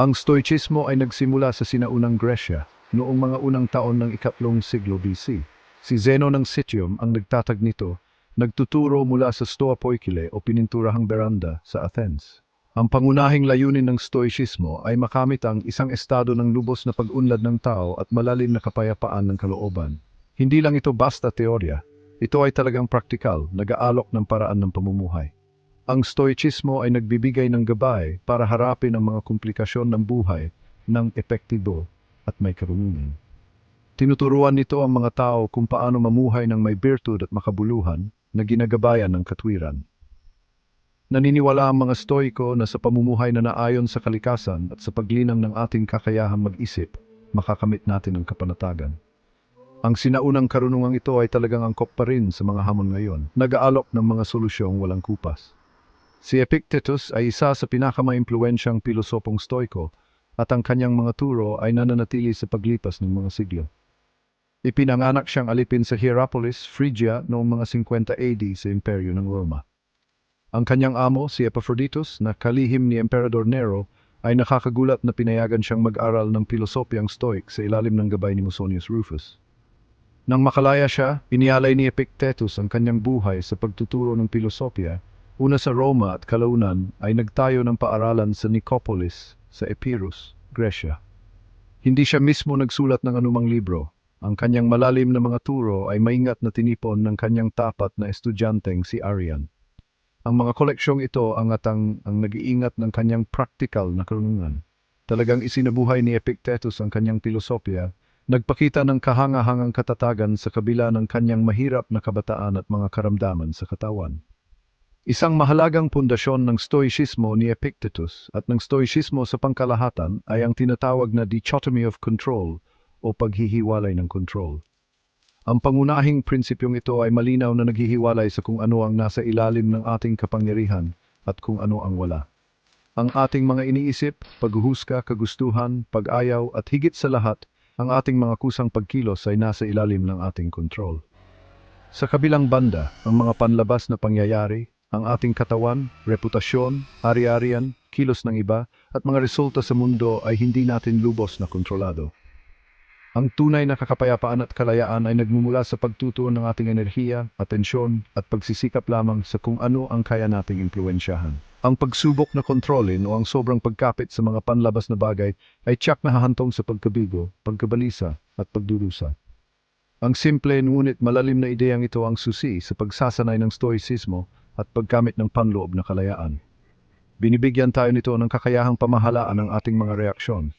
Ang Stoicismo ay nagsimula sa sinaunang Gresya noong mga unang taon ng ikatlong siglo BC. Si Zeno ng Citium ang nagtatag nito, nagtuturo mula sa Stoa Poikile o pininturahang beranda sa Athens. Ang pangunahing layunin ng Stoicismo ay makamit ang isang estado ng lubos na pag-unlad ng tao at malalim na kapayapaan ng kalooban. Hindi lang ito basta teorya, ito ay talagang praktikal, nag-aalok ng paraan ng pamumuhay. Ang Stoicismo ay nagbibigay ng gabay para harapin ang mga komplikasyon ng buhay ng epektibo at may karunungan. Tinuturuan nito ang mga tao kung paano mamuhay ng may virtud at makabuluhan na ginagabayan ng katwiran. Naniniwala ang mga Stoiko na sa pamumuhay na naayon sa kalikasan at sa paglinang ng ating kakayahang mag-isip, makakamit natin ang kapanatagan. Ang sinaunang karunungang ito ay talagang angkop pa rin sa mga hamon ngayon, nag-aalok ng mga solusyong walang kupas. Si Epictetus ay isa sa pinakamaimpluwensyang pilosopong Stoiko at ang kanyang mga turo ay nananatili sa paglipas ng mga siglo. Ipinanganak siyang alipin sa Hierapolis, Phrygia noong mga 50 AD sa Imperyo ng Roma. Ang kanyang amo, si Epaphroditus, na kalihim ni Emperador Nero, ay nakakagulat na pinayagan siyang mag-aral ng pilosopiyang Stoic sa ilalim ng gabay ni Musonius Rufus. Nang makalaya siya, inialay ni Epictetus ang kanyang buhay sa pagtuturo ng pilosopya. Una sa Roma at kalaunan ay nagtayo ng paaralan sa Nicopolis, sa Epirus, Gresya. Hindi siya mismo nagsulat ng anumang libro. Ang kanyang malalim na mga turo ay maingat na tinipon ng kanyang tapat na estudyanteng si Arian. Ang mga koleksyong ito ang atang ang nag-iingat ng kanyang practical na karunungan. Talagang isinabuhay ni Epictetus ang kanyang pilosopya, nagpakita ng kahangahangang katatagan sa kabila ng kanyang mahirap na kabataan at mga karamdaman sa katawan. Isang mahalagang pundasyon ng Stoicismo ni Epictetus at ng Stoicismo sa pangkalahatan ay ang tinatawag na dichotomy of control o paghihiwalay ng control. Ang pangunahing prinsipyong ito ay malinaw na naghihiwalay sa kung ano ang nasa ilalim ng ating kapangyarihan at kung ano ang wala. Ang ating mga iniisip, paghuhusga, kagustuhan, pag-ayaw at higit sa lahat, ang ating mga kusang pagkilos ay nasa ilalim ng ating kontrol. Sa kabilang banda, ang mga panlabas na pangyayari, ang ating katawan, reputasyon, ari-arian, kilos ng iba, at mga resulta sa mundo ay hindi natin lubos na kontrolado. Ang tunay na kakapayapaan at kalayaan ay nagmumula sa pagtutuon ng ating enerhiya, atensyon, at pagsisikap lamang sa kung ano ang kaya nating impluensyahan. Ang pagsubok na kontrolin o ang sobrang pagkapit sa mga panlabas na bagay ay tiyak na hahantong sa pagkabigo, pagkabalisa, at pagdurusa. Ang simple ngunit malalim na ideyang ito ang susi sa pagsasanay ng stoicismo at pagkamit ng panloob na kalayaan. Binibigyan tayo nito ng kakayahang pamahalaan ng ating mga reaksyon,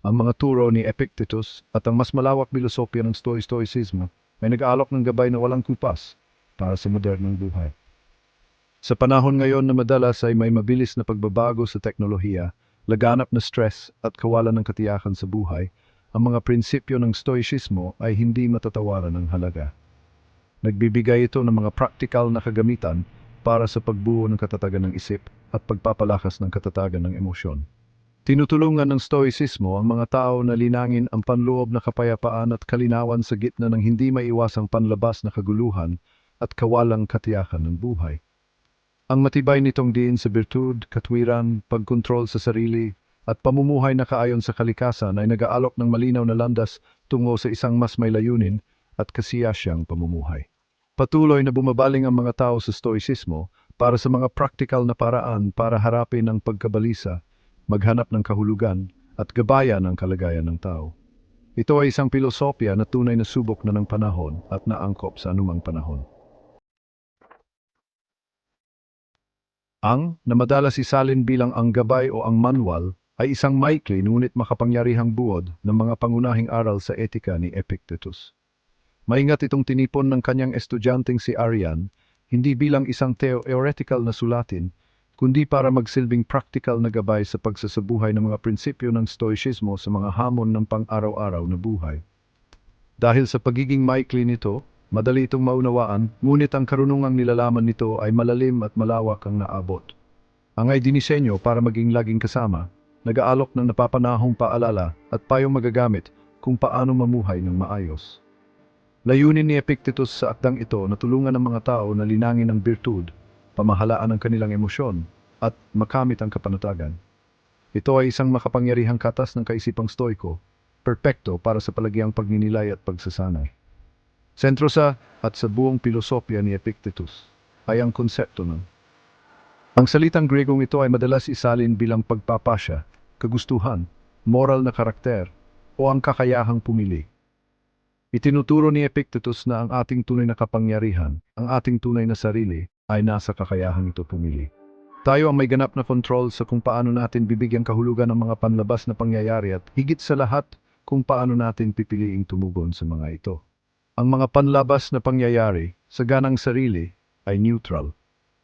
ang mga turo ni Epictetus at ang mas malawak filosofya ng Stoicismo ay nag-aalok ng gabay na walang kupas para sa modernong buhay. Sa panahon ngayon na madalas ay may mabilis na pagbabago sa teknolohiya, laganap na stress at kawalan ng katiyakan sa buhay, ang mga prinsipyo ng Stoicismo ay hindi matatawaran ng halaga. Nagbibigay ito ng mga practical na kagamitan para sa pagbuo ng katatagan ng isip at pagpapalakas ng katatagan ng emosyon. Tinutulungan ng Stoicismo ang mga tao na linangin ang panloob na kapayapaan at kalinawan sa gitna ng hindi maiwasang panlabas na kaguluhan at kawalang katiyakan ng buhay. Ang matibay nitong diin sa birtud, katwiran, pagkontrol sa sarili, at pamumuhay na kaayon sa kalikasan ay nag-aalok ng malinaw na landas tungo sa isang mas may layunin at kasiyasyang pamumuhay. Patuloy na bumabaling ang mga tao sa Stoicismo para sa mga practical na paraan para harapin ang pagkabalisa maghanap ng kahulugan at gabayan ang kalagayan ng tao. Ito ay isang pilosopya na tunay na subok na ng panahon at naangkop sa anumang panahon. Ang, na madalas isalin bilang ang gabay o ang manual, ay isang maikli ngunit makapangyarihang buod ng mga pangunahing aral sa etika ni Epictetus. Maingat itong tinipon ng kanyang estudyanteng si Arian, hindi bilang isang theoretical na sulatin, kundi para magsilbing practical na gabay sa pagsasabuhay ng mga prinsipyo ng Stoicismo sa mga hamon ng pang-araw-araw na buhay. Dahil sa pagiging maikli nito, madali itong maunawaan, ngunit ang karunungang nilalaman nito ay malalim at malawak ang naabot. Ang ay dinisenyo para maging laging kasama, nag-aalok ng napapanahong paalala at payong magagamit kung paano mamuhay ng maayos. Layunin ni Epictetus sa akdang ito na tulungan ng mga tao na linangin ang birtud pamahalaan ang kanilang emosyon, at makamit ang kapanatagan. Ito ay isang makapangyarihang katas ng kaisipang stoiko, perpekto para sa palagiang pagninilay at pagsasanay. Sentro sa at sa buong pilosopya ni Epictetus ay ang konsepto ng ang salitang Gregong ito ay madalas isalin bilang pagpapasya, kagustuhan, moral na karakter, o ang kakayahang pumili. Itinuturo ni Epictetus na ang ating tunay na kapangyarihan, ang ating tunay na sarili, ay nasa kakayahang ito pumili. Tayo ang may ganap na control sa kung paano natin bibigyang kahulugan ng mga panlabas na pangyayari at higit sa lahat kung paano natin pipiliing tumugon sa mga ito. Ang mga panlabas na pangyayari sa ganang sarili ay neutral.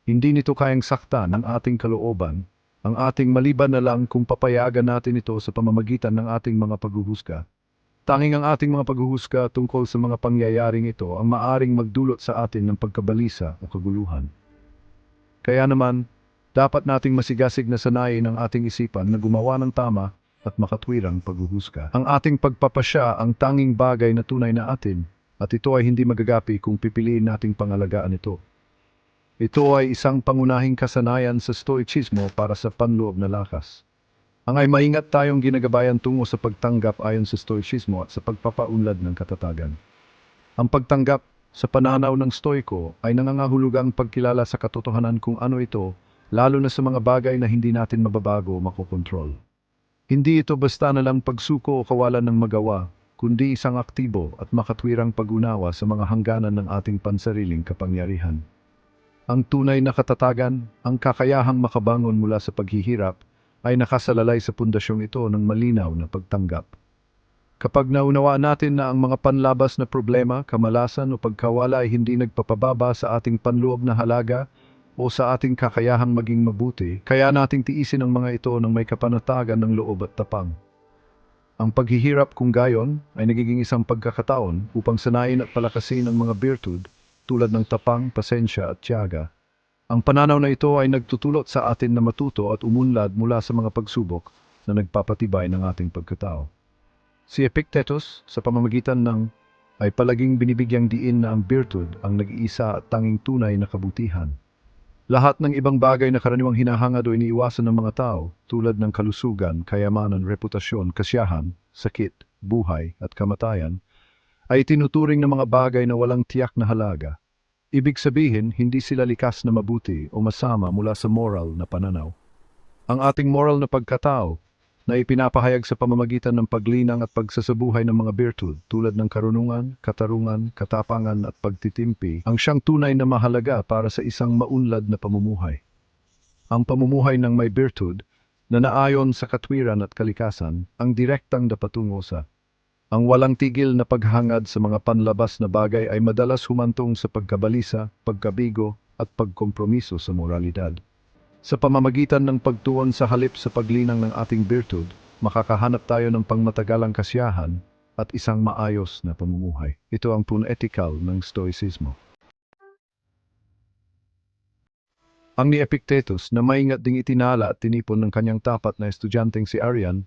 Hindi nito kayang saktan ang ating kalooban, ang ating maliban na lang kung papayagan natin ito sa pamamagitan ng ating mga paghuhusga. Tanging ang ating mga paghuhusga tungkol sa mga pangyayaring ito ang maaring magdulot sa atin ng pagkabalisa o kaguluhan. Kaya naman, dapat nating masigasig na sanayin ang ating isipan na gumawa ng tama at makatwirang paghuhusga. Ang ating pagpapasya ang tanging bagay na tunay na atin at ito ay hindi magagapi kung pipiliin nating pangalagaan ito. Ito ay isang pangunahing kasanayan sa stoicismo para sa panloob na lakas. Ang ay maingat tayong ginagabayan tungo sa pagtanggap ayon sa stoicismo at sa pagpapaunlad ng katatagan. Ang pagtanggap sa pananaw ng stoiko ay nangangahulugang pagkilala sa katotohanan kung ano ito, lalo na sa mga bagay na hindi natin mababago o makokontrol. Hindi ito basta na lang pagsuko o kawalan ng magawa, kundi isang aktibo at makatwirang pag-unawa sa mga hangganan ng ating pansariling kapangyarihan. Ang tunay na katatagan, ang kakayahang makabangon mula sa paghihirap, ay nakasalalay sa pundasyong ito ng malinaw na pagtanggap. Kapag naunawaan natin na ang mga panlabas na problema, kamalasan o pagkawala ay hindi nagpapababa sa ating panloob na halaga o sa ating kakayahang maging mabuti, kaya nating tiisin ang mga ito ng may kapanatagan ng loob at tapang. Ang paghihirap kung gayon ay nagiging isang pagkakataon upang sanayin at palakasin ang mga virtud tulad ng tapang, pasensya at tiyaga. Ang pananaw na ito ay nagtutulot sa atin na matuto at umunlad mula sa mga pagsubok na nagpapatibay ng ating pagkatao. Si Epictetus, sa pamamagitan ng ay palaging binibigyang diin na ang virtud ang nag-iisa at tanging tunay na kabutihan. Lahat ng ibang bagay na karaniwang hinahangad o iniiwasan ng mga tao, tulad ng kalusugan, kayamanan, reputasyon, kasiyahan, sakit, buhay at kamatayan, ay tinuturing ng mga bagay na walang tiyak na halaga. Ibig sabihin, hindi sila likas na mabuti o masama mula sa moral na pananaw. Ang ating moral na pagkatao na ipinapahayag sa pamamagitan ng paglinang at pagsasabuhay ng mga virtud tulad ng karunungan, katarungan, katapangan at pagtitimpi ang siyang tunay na mahalaga para sa isang maunlad na pamumuhay. Ang pamumuhay ng may virtud na naayon sa katwiran at kalikasan ang direktang dapatungo sa ang walang tigil na paghangad sa mga panlabas na bagay ay madalas humantong sa pagkabalisa, pagkabigo at pagkompromiso sa moralidad. Sa pamamagitan ng pagtuon sa halip sa paglinang ng ating virtud, makakahanap tayo ng pangmatagalang kasiyahan at isang maayos na pamumuhay. Ito ang punethical ng Stoicismo. Ang ni Epictetus na maingat ding itinala at tinipon ng kanyang tapat na estudyanteng si Arian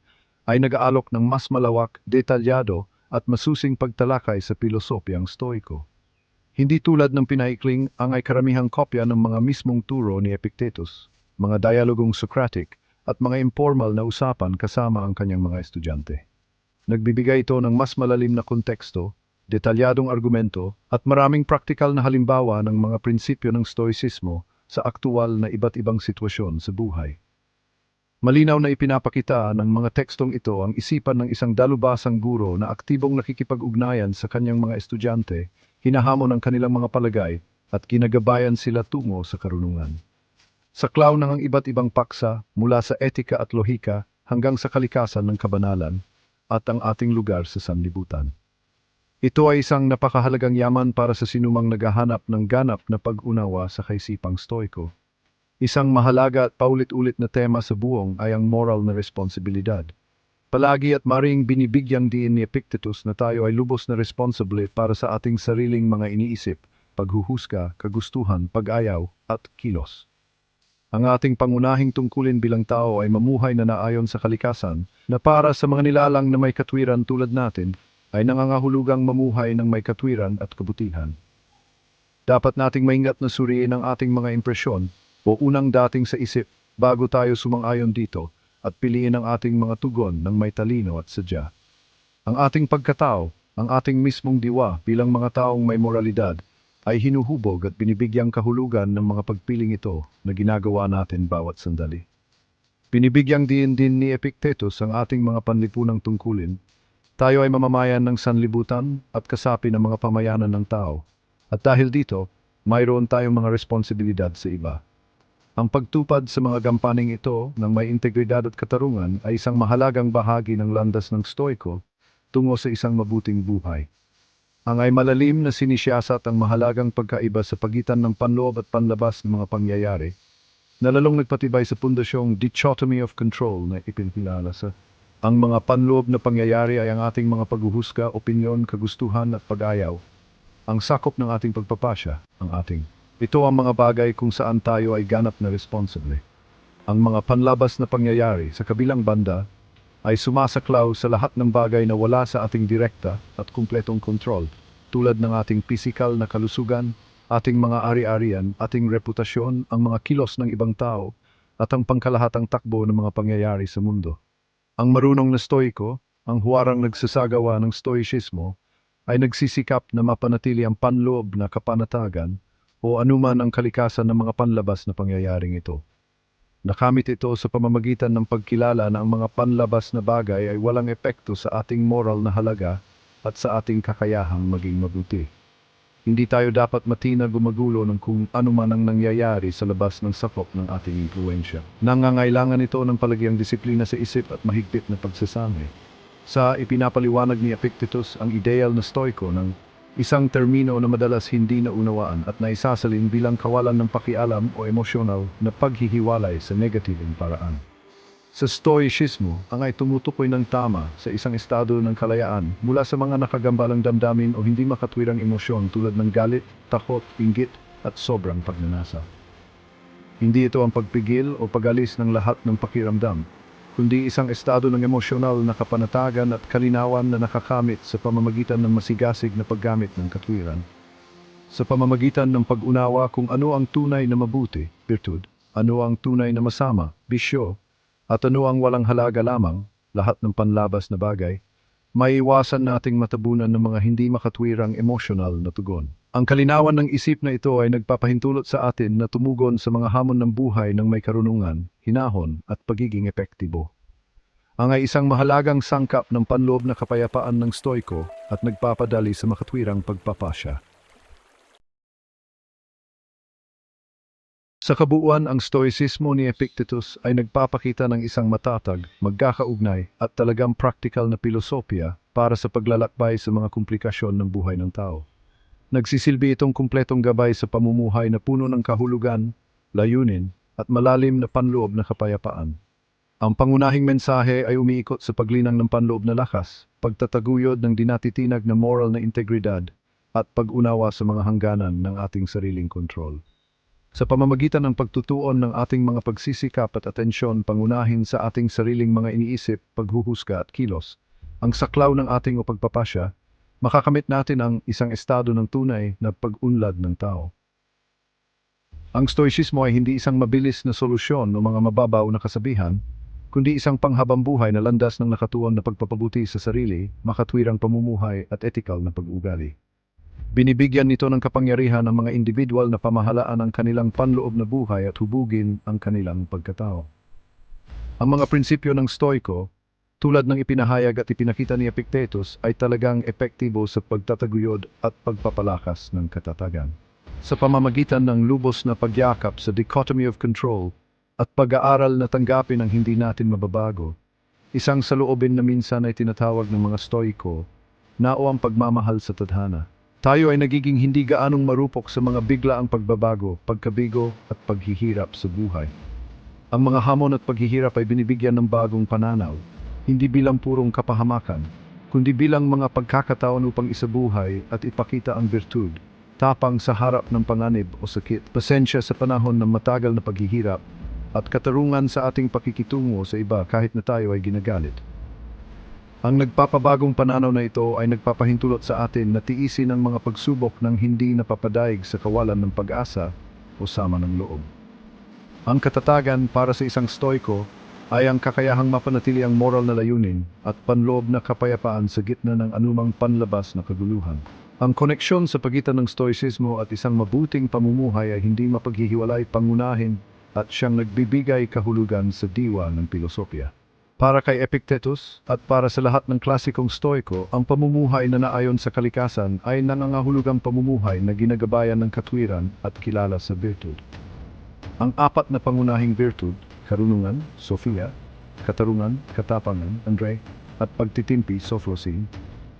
ay nag-aalok ng mas malawak, detalyado at masusing pagtalakay sa pilosopiyang stoiko. Hindi tulad ng pinaikling ang ay karamihang kopya ng mga mismong turo ni Epictetus, mga dialogong Socratic at mga informal na usapan kasama ang kanyang mga estudyante. Nagbibigay ito ng mas malalim na konteksto, detalyadong argumento at maraming praktikal na halimbawa ng mga prinsipyo ng stoicismo sa aktual na iba't ibang sitwasyon sa buhay. Malinaw na ipinapakita ng mga tekstong ito ang isipan ng isang dalubasang guro na aktibong nakikipag-ugnayan sa kanyang mga estudyante, hinahamon ang kanilang mga palagay at ginagabayan sila tungo sa karunungan. Saklaw ng ang iba't ibang paksa mula sa etika at lohika hanggang sa kalikasan ng kabanalan at ang ating lugar sa sanlibutan. Ito ay isang napakahalagang yaman para sa sinumang naghahanap ng ganap na pag-unawa sa kaisipang stoiko. Isang mahalaga at paulit-ulit na tema sa buong ay ang moral na responsibilidad. Palagi at maring binibigyang diin ni Epictetus na tayo ay lubos na responsable para sa ating sariling mga iniisip, paghuhusga, kagustuhan, pag-ayaw, at kilos. Ang ating pangunahing tungkulin bilang tao ay mamuhay na naayon sa kalikasan na para sa mga nilalang na may katwiran tulad natin ay nangangahulugang mamuhay ng may katwiran at kabutihan. Dapat nating maingat na suriin ang ating mga impresyon o unang dating sa isip bago tayo sumang-ayon dito at piliin ang ating mga tugon ng may talino at sadya. Ang ating pagkatao, ang ating mismong diwa bilang mga taong may moralidad, ay hinuhubog at binibigyang kahulugan ng mga pagpiling ito na ginagawa natin bawat sandali. Binibigyang din din ni Epictetus ang ating mga panlipunang tungkulin. Tayo ay mamamayan ng sanlibutan at kasapi ng mga pamayanan ng tao. At dahil dito, mayroon tayong mga responsibilidad sa iba. Ang pagtupad sa mga gampaning ito ng may integridad at katarungan ay isang mahalagang bahagi ng landas ng Stoiko tungo sa isang mabuting buhay. Ang ay malalim na sinisiyasat ang mahalagang pagkaiba sa pagitan ng panloob at panlabas ng mga pangyayari na lalong nagpatibay sa pundasyong dichotomy of control na ipinakilala sa ang mga panloob na pangyayari ay ang ating mga paghuhusga, opinyon, kagustuhan at pag-ayaw. Ang sakop ng ating pagpapasya, ang ating. Ito ang mga bagay kung saan tayo ay ganap na responsibly. Ang mga panlabas na pangyayari sa kabilang banda ay sumasaklaw sa lahat ng bagay na wala sa ating direkta at kumpletong kontrol, tulad ng ating pisikal na kalusugan, ating mga ari-arian, ating reputasyon, ang mga kilos ng ibang tao, at ang pangkalahatang takbo ng mga pangyayari sa mundo. Ang marunong na stoiko, ang huwarang nagsasagawa ng stoicismo, ay nagsisikap na mapanatili ang panloob na kapanatagan o anuman ang kalikasan ng mga panlabas na pangyayaring ito. Nakamit ito sa pamamagitan ng pagkilala na ang mga panlabas na bagay ay walang epekto sa ating moral na halaga at sa ating kakayahang maging mabuti. Hindi tayo dapat matina gumagulo ng kung ano man ang nangyayari sa labas ng sakop ng ating impluensya. Nangangailangan ito ng palagyang disiplina sa isip at mahigpit na pagsasanay. Sa ipinapaliwanag ni Epictetus ang ideal na stoiko ng isang termino na madalas hindi naunawaan at naisasalin bilang kawalan ng pakialam o emosyonal na paghihiwalay sa negatibong paraan. Sa Stoicismo, ang ay tumutukoy ng tama sa isang estado ng kalayaan mula sa mga nakagambalang damdamin o hindi makatwirang emosyon tulad ng galit, takot, inggit at sobrang pagnanasa. Hindi ito ang pagpigil o pagalis ng lahat ng pakiramdam, kundi isang estado ng emosyonal na kapanatagan at kalinawan na nakakamit sa pamamagitan ng masigasig na paggamit ng katwiran. Sa pamamagitan ng pag-unawa kung ano ang tunay na mabuti, virtud, ano ang tunay na masama, bisyo, at ano ang walang halaga lamang, lahat ng panlabas na bagay, maiiwasan nating matabunan ng mga hindi makatwirang emosyonal na tugon. Ang kalinawan ng isip na ito ay nagpapahintulot sa atin na tumugon sa mga hamon ng buhay ng may karunungan, hinahon at pagiging epektibo. Ang ay isang mahalagang sangkap ng panloob na kapayapaan ng stoiko at nagpapadali sa makatwirang pagpapasya. Sa kabuuan, ang stoicismo ni Epictetus ay nagpapakita ng isang matatag, magkakaugnay at talagang practical na pilosopya para sa paglalakbay sa mga komplikasyon ng buhay ng tao. Nagsisilbi itong kumpletong gabay sa pamumuhay na puno ng kahulugan, layunin at malalim na panloob na kapayapaan. Ang pangunahing mensahe ay umiikot sa paglinang ng panloob na lakas, pagtataguyod ng dinatitinag na moral na integridad at pag-unawa sa mga hangganan ng ating sariling kontrol. Sa pamamagitan ng pagtutuon ng ating mga pagsisikap at atensyon pangunahin sa ating sariling mga iniisip, paghuhusga at kilos, ang saklaw ng ating o pagpapasya, makakamit natin ang isang estado ng tunay na pag-unlad ng tao. Ang stoicismo ay hindi isang mabilis na solusyon o mga mababaw na kasabihan, kundi isang panghabang buhay na landas ng nakatuon na pagpapabuti sa sarili, makatwirang pamumuhay at etikal na pag-ugali. Binibigyan nito ng kapangyarihan ng mga individual na pamahalaan ang kanilang panloob na buhay at hubugin ang kanilang pagkatao. Ang mga prinsipyo ng Stoiko, tulad ng ipinahayag at ipinakita ni Epictetus, ay talagang epektibo sa pagtataguyod at pagpapalakas ng katatagan. Sa pamamagitan ng lubos na pagyakap sa dichotomy of control at pag-aaral na tanggapin ang hindi natin mababago, isang saloobin na minsan ay tinatawag ng mga Stoiko na o ang pagmamahal sa tadhana. Tayo ay nagiging hindi gaanong marupok sa mga biglaang pagbabago, pagkabigo at paghihirap sa buhay. Ang mga hamon at paghihirap ay binibigyan ng bagong pananaw, hindi bilang purong kapahamakan, kundi bilang mga pagkakataon upang isabuhay at ipakita ang virtud, tapang sa harap ng panganib o sakit, pasensya sa panahon ng matagal na paghihirap, at katarungan sa ating pakikitungo sa iba kahit na tayo ay ginagalit. Ang nagpapabagong pananaw na ito ay nagpapahintulot sa atin na tiisin ang mga pagsubok ng hindi napapadaig sa kawalan ng pag-asa o sama ng loob. Ang katatagan para sa isang stoiko ay ang kakayahang mapanatili ang moral na layunin at panloob na kapayapaan sa gitna ng anumang panlabas na kaguluhan. Ang koneksyon sa pagitan ng stoicismo at isang mabuting pamumuhay ay hindi mapaghihiwalay pangunahin at siyang nagbibigay kahulugan sa diwa ng pilosopya. Para kay Epictetus at para sa lahat ng klasikong stoiko, ang pamumuhay na naayon sa kalikasan ay nangangahulugang pamumuhay na ginagabayan ng katwiran at kilala sa virtud. Ang apat na pangunahing virtud, karunungan, Sofia, katarungan, katapangan, Andre, at pagtitimpi, Sophrosin,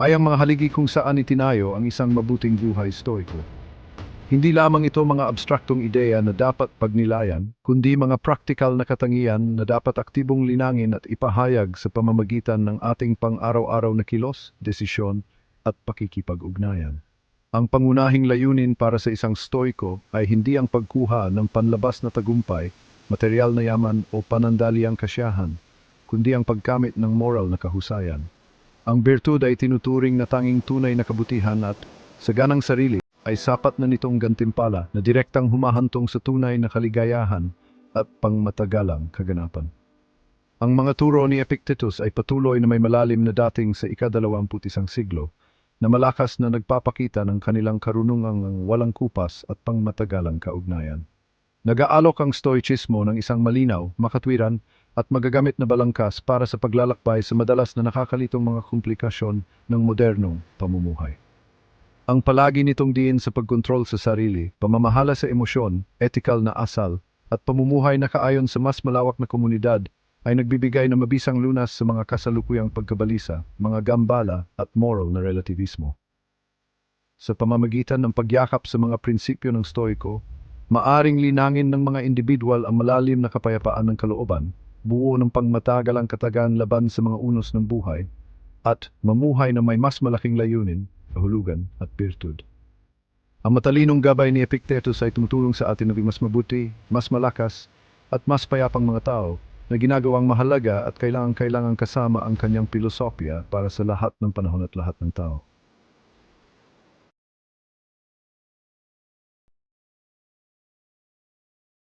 ay ang mga haligi kung saan itinayo ang isang mabuting buhay stoiko. Hindi lamang ito mga abstraktong ideya na dapat pagnilayan, kundi mga praktikal na katangian na dapat aktibong linangin at ipahayag sa pamamagitan ng ating pang-araw-araw na kilos, desisyon, at pakikipag-ugnayan. Ang pangunahing layunin para sa isang stoiko ay hindi ang pagkuha ng panlabas na tagumpay, material na yaman o panandaliang kasyahan, kundi ang pagkamit ng moral na kahusayan. Ang birtud ay tinuturing na tanging tunay na kabutihan at, sa ganang sarili, ay sapat na nitong gantimpala na direktang humahantong sa tunay na kaligayahan at pangmatagalang kaganapan. Ang mga turo ni Epictetus ay patuloy na may malalim na dating sa ikadalawamput isang siglo, na malakas na nagpapakita ng kanilang karunungang walang kupas at pangmatagalang kaugnayan. Nag-aalok ang stoicismo ng isang malinaw, makatwiran, at magagamit na balangkas para sa paglalakbay sa madalas na nakakalitong mga komplikasyon ng modernong pamumuhay. Ang palagi nitong diin sa pagkontrol sa sarili, pamamahala sa emosyon, ethical na asal, at pamumuhay na kaayon sa mas malawak na komunidad ay nagbibigay ng mabisang lunas sa mga kasalukuyang pagkabalisa, mga gambala at moral na relativismo. Sa pamamagitan ng pagyakap sa mga prinsipyo ng Stoiko, maaring linangin ng mga individual ang malalim na kapayapaan ng kalooban, buo ng pangmatagalang katagan laban sa mga unos ng buhay, at mamuhay na may mas malaking layunin, kahulugan at birtud. Ang matalinong gabay ni Epictetus ay tumutulong sa atin na mas mabuti, mas malakas, at mas payapang mga tao na ginagawang mahalaga at kailangan-kailangan kasama ang kanyang pilosopya para sa lahat ng panahon at lahat ng tao.